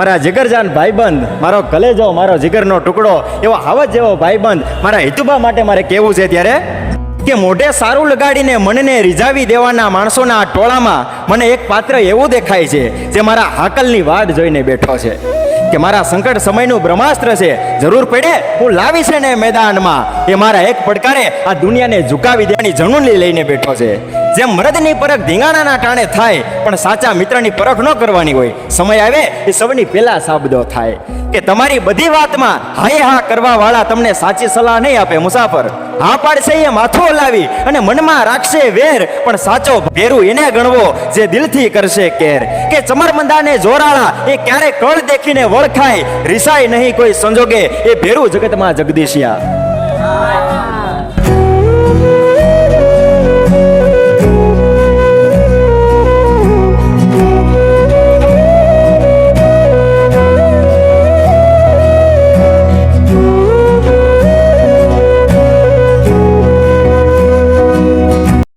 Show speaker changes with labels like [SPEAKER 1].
[SPEAKER 1] મારા જીગરજાન ભાઈબંધ, મારો કલેજો, મારો જીગરનો ટુકડો, એવો આવજ જેવો ભાઈબંધ મારા હિતુબા માટે મારે કહેવું છે ત્યારે કે મોઢે સારું લગાડીને મનને રીઝાવી દેવાના માણસોના ટોળામાં મને એક પાત્ર એવું દેખાય છે જે મારા હાકલની વાટ જોઈને બેઠો છે. કે મારા સંકટ સમયનું બ્રહ્માસ્ત્ર છે, જરૂર પડે હું લાવી છે ને મેદાનમાં. એ મારા એક પડકારે આ દુનિયાને ઝુકાવી દેવાની જણુલી લઈને બેઠો છે. જેમ મરદની પરખ ધીંગાણાના ટાણે થાય, પણ સાચા મિત્રની પરખ ન કરવાની હોય. સમય આવે, એ સૌની પહેલા સાબદો થાય. કે તમારી બધી વાતમાં હાય હા કરવા વાળા તમને સાચી સલાહ નહીં આપે, મુસાફર. હા પાડશે એ માથું હલાવી અને મનમાં રાખશે વેર, પણ સાચો ભેરું એને ગણવો જે દિલથી કરશે કેર. કે ચમરમંદાને જોરાળા એ ક્યારે કળ દેખીને વળખાય, રિસાય નહીં કોઈ સંજોગે, એ ભેરું જગતમાં જગદીશિયા.